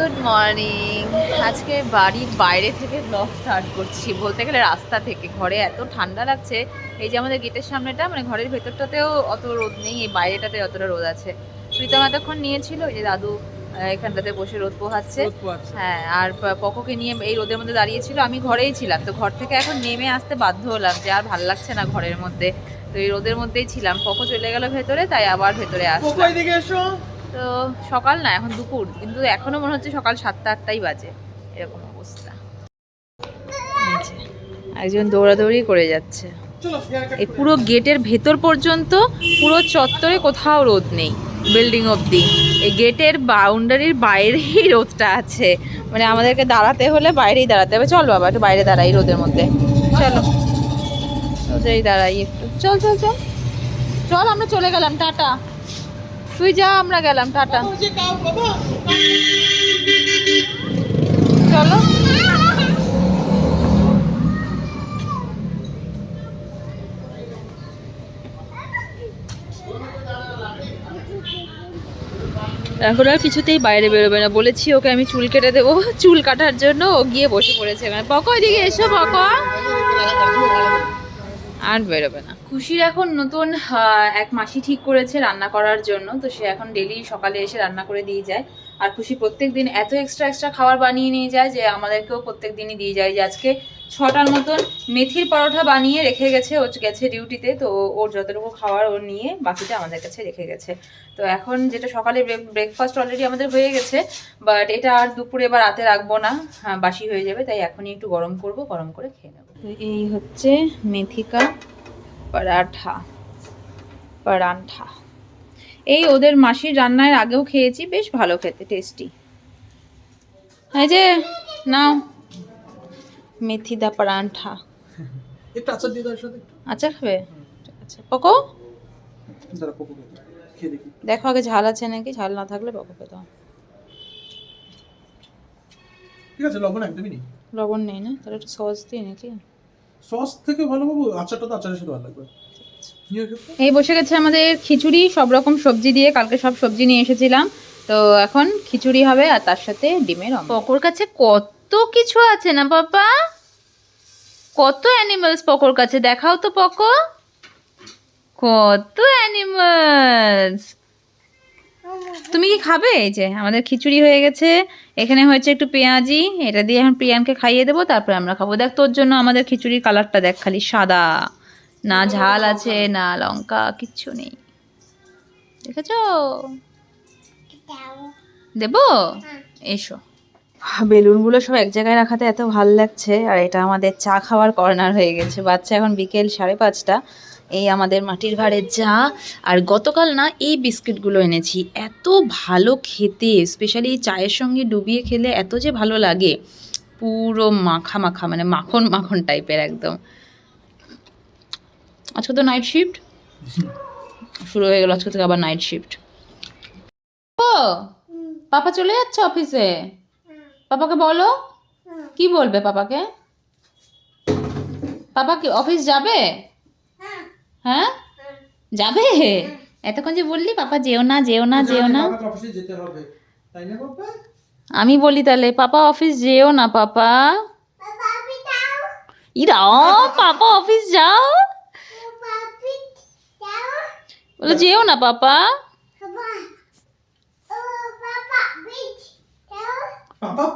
Good morning আজকে বাড়ির বাইরে থেকে ব্লগ স্টার্ট করছি। বলতে গেলে রাস্তা থেকে। ঘরে এত ঠান্ডা লাগছে। এই যে আমাদের গেটের সামনেটা মানে ঘরের ভেতরটাতেও অত রোদ নেই। এই বাইরেটাতে অতটা রোদ আছে। প্রীতম এতক্ষণ নিয়েছিল। ওই যে দাদু এখানটাতে বসে রোদ পোহাচ্ছে। হ্যাঁ আর পকোকে নিয়ে এই রোদের মধ্যে দাঁড়িয়েছিল। আমি ঘরেই ছিলাম। তো ঘর থেকে এখন নেমে আসতে বাধ্য হলাম যে আর ভালো লাগছে না ঘরের মধ্যে। তো এই রোদের মধ্যেই ছিলাম। পকো চলে গেল ভেতরে তাই আবার ভেতরে আসলাম। এসো। তো সকাল না, এখন দুপুর, কিন্তু এখনও মনে হচ্ছে সকাল সাতটা, আটটাই বাজে। এরকম অবস্থা। একজন দৌড়াদৌড়ি করে যাচ্ছে। এই পুরো গেটের ভেতর পর্যন্ত পুরো চত্বরে কোথাও রোদ নেই, বিল্ডিং অবধি। এই গেটের বাউন্ডারির বাইরেই রোদটা আছে। মানে আমাদেরকে দাঁড়াতে হলে বাইরেই দাঁড়াতে হবে। চল বাবা, একটু বাইরে দাঁড়াই রোদের মধ্যে। চলো। রোদেই দাঁড়াই একটু। চল চল চল। চল, আমরা চলে গেলাম। টাটা। তুই যা আমরা গেলাম টাটা। চলো। এখন আর কিছুতেই বাইরে বেরোবে না। বলেছি ওকে আমি চুল কেটে দেবো চুল কাটার জন্য ও গিয়ে বসে পড়েছে মানে পকো এদিকে এসো পকো আর বেরোবে না। খুশির এখন নতুন এক মাসি ঠিক করেছে রান্না করার জন্য, তো সে এখন ডেলি সকালে এসে রান্না করে দিয়ে যায়। আর খুশি প্রত্যেক দিন এত এক্সট্রা এক্সট্রা খাবার বানিয়ে নিয়ে যায় যে আমাদেরকেও প্রত্যেক দিনই দিয়ে যায়। যে আজকে ছটার মতন মেথির পরোটা বানিয়ে রেখে গেছে, ও গেছে ডিউটিতে তো ওর যতটুকু খাবার ও নিয়ে বাকিটা আমাদের কাছে রেখে গেছে। তো এখন যেটা সকালে ব্রেকফাস্ট অলরেডি আমাদের হয়ে গেছে বাট এটা আর দুপুরে বা রাতে রাখব না হ্যাঁ বাসি হয়ে যাবে, তাই এখনই একটু গরম করব, গরম করে খেয়ে তো এই হচ্ছে মেথিকা পরাঠা পরাঠা এই ওদের মাসির রান্নার আগেও খেয়েছি বেশ ভালো খেতে টেস্টি এই যে নাও মেথি দা পরাঠা একটু আচার আচ্ছা খাবে? আচ্ছা পকো? পকো দেখি। দেখো আগে ঝাল আছে নাকি? ঝাল না থাকলে পকোকে দাও ঠিক আছে লবণ একদমই নেই। লবণ নেই না? তাহলে একটু সস দিই নাকি? সস থেকে ভালো বাবু আচারটা তো আচারের সাথে ভালো লাগবে। এই বসে গেছে আমাদের খিচুড়ি সব রকম সবজি দিয়ে। কালকে সব সবজি নিয়ে এসেছিলাম। তো এখন খিচুড়ি হবে আর তার সাথে ডিমের পকোর কাছে কত কিছু আছে না বাবা? কত অ্যানিমালস পকোর কাছে? দেখাও তো পকো। কত অ্যানিমালস কি খাবে? এই যে আমাদের খিচুড়ি হয়ে গেছে। এখানে হয়েছে একটু পেঁয়াজি এটা দিয়ে এখন প্রিয়ানকে খাইয়ে দেবো তারপরে আমরা খাব। দেখ তোর জন্য আমাদের খিচুড়ির কালারটা দেখ খালি সাদা। না ঝাল আছে না লঙ্কা কিচ্ছু নেই। দেখেছ? দেবো? এসো। বেলুনগুলো সব এক জায়গায় রাখাতে এত ভালো লাগছে আর এটা আমাদের চা খাওয়ার কর্নার হয়ে গেছে। বাচ্চা এখন বিকেল সাড়ে পাঁচটা। এই আমাদের মাটির ভাড়ের চা। আর গতকাল না এই বিস্কিটগুলো এনেছি। এত ভালো খেতে স্পেশালি চায়ের সঙ্গে ডুবিয়ে খেলে এত যে ভালো লাগে। পুরো মাখা মাখা মানে মাখন মাখন টাইপের একদম। আজকে তো নাইট শিফট শুরু হয়ে গেল আজকে থেকে আবার নাইট শিফট ও, পাপা চলে যাচ্ছে অফিসে পাপাকে বলো। কি বলবে পাপাকে? পাপা কি অফিস যাবে? হ্যাঁ? যাবে? এতক্ষণ যে বললি পাপা যেও না যেও না যেও না। আমি বলি তাহলে পাপা অফিস যেও না পাপা। ইরা পাপা অফিস যাও। বলে যেও না পাপা।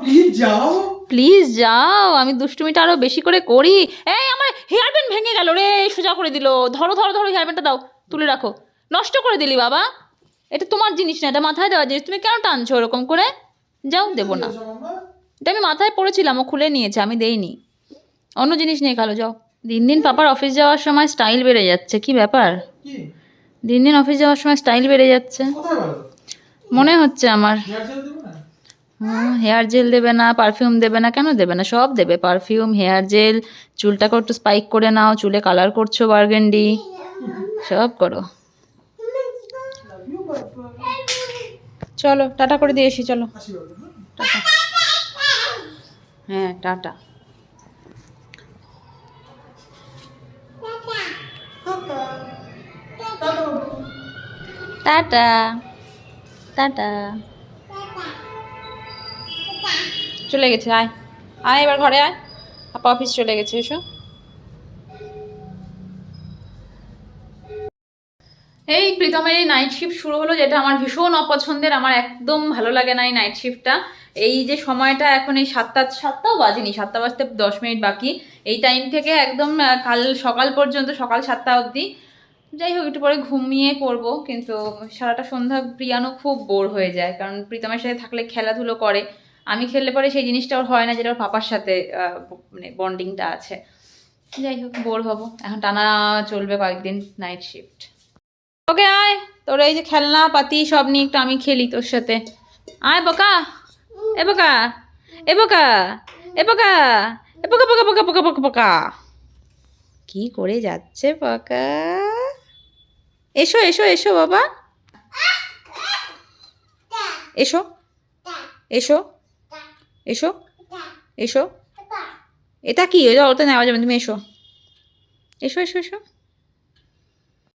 প্লিজ যাও। প্লিজ যাও আমি দুষ্টুমিটা আরও বেশি করে করি। এই হেয়ার ব্যান্ড ভেঙে গেল রে সোজা করে দিল। ধরো ধরো ধরো হেয়ার ব্যান্ডটা দাও তুলে রাখো। নষ্ট করে দিলি বাবা। এটা তোমার জিনিস না এটা মাথায় দেওয়া জিনিস। তুমি কেন টানছো ওরকম করে? যাও দেবো না। এটা আমি মাথায় পড়েছিলাম ও খুলে নিয়েছে আমি দেইনি। অন্য জিনিস নিয়ে কালো যাও। দিন দিন পাপার অফিস যাওয়ার সময় স্টাইল বেড়ে যাচ্ছে কি ব্যাপার? দিন দিন অফিস যাওয়ার সময় স্টাইল বেড়ে যাচ্ছে। মনে হচ্ছে আমার। জেল হেয়ার জেল দেবে না পারফিউম দেবে না, কেন দেবে না? সব দেবে। পারফিউম হেয়ার জেল চুলটাকে একটু স্পাইক করে নাও, চুলে কালার করছ বার্গেন্ডি সব করো। চলো, টাটা করে দিয়ে এসি চলো। হ্যাঁ? হ্যাঁ টাটা। টাটা। টাটা। চলে গেছে, আয়। আয় এবার ঘরে আয়। আপা অফিস চলে গেছে, এসো। এই প্রীতমের এই নাইট শিফট শুরু হলো, যেটা আমার ভীষণ অপছন্দের, আমার একদম ভালো লাগে না এই নাইট শিফটটা এই যে সময়টা এখন এই সাতটা, সাতটাও বাজেনি, সাতটা বাজতে দশ মিনিট বাকি। এই টাইম থেকে একদম কাল, সকাল পর্যন্ত, সকাল সাতটা অবধি। যাই হোক, একটু পরে ঘুমিয়ে পড়ব, কিন্তু সারাটা সন্ধ্যা প্রিয়ানো খুব বোর হয়ে যায়, কারণ প্রীতমের সাথে থাকলে খেলাধুলো করে। আমি খেললে পরে সেই জিনিসটা ওর হয় না যেটা ওর পাপার সাথে মানে বন্ডিংটা আছে। যাই হোক বোর হব। এখন টানা চলবে কয়েকদিন নাইট শিফট ওকে আয়! তোর এই যে খেলনা পাতি সব নিয়ে একটু আমি খেলি তোর সাথে। আয় বোকা! এ বোকা! এ বোকা! এ বোকা! এ বোকা বোকা বোকা বোকা বোকা বোকা! কি করে যাচ্ছে বোকা? এসো এসো এসো বাবা। এসো। এসো। এসো। এসো। এটা। কি? ওটা ওটা নেওয়া যাবে তুমি এসো। এসো এসো এসো।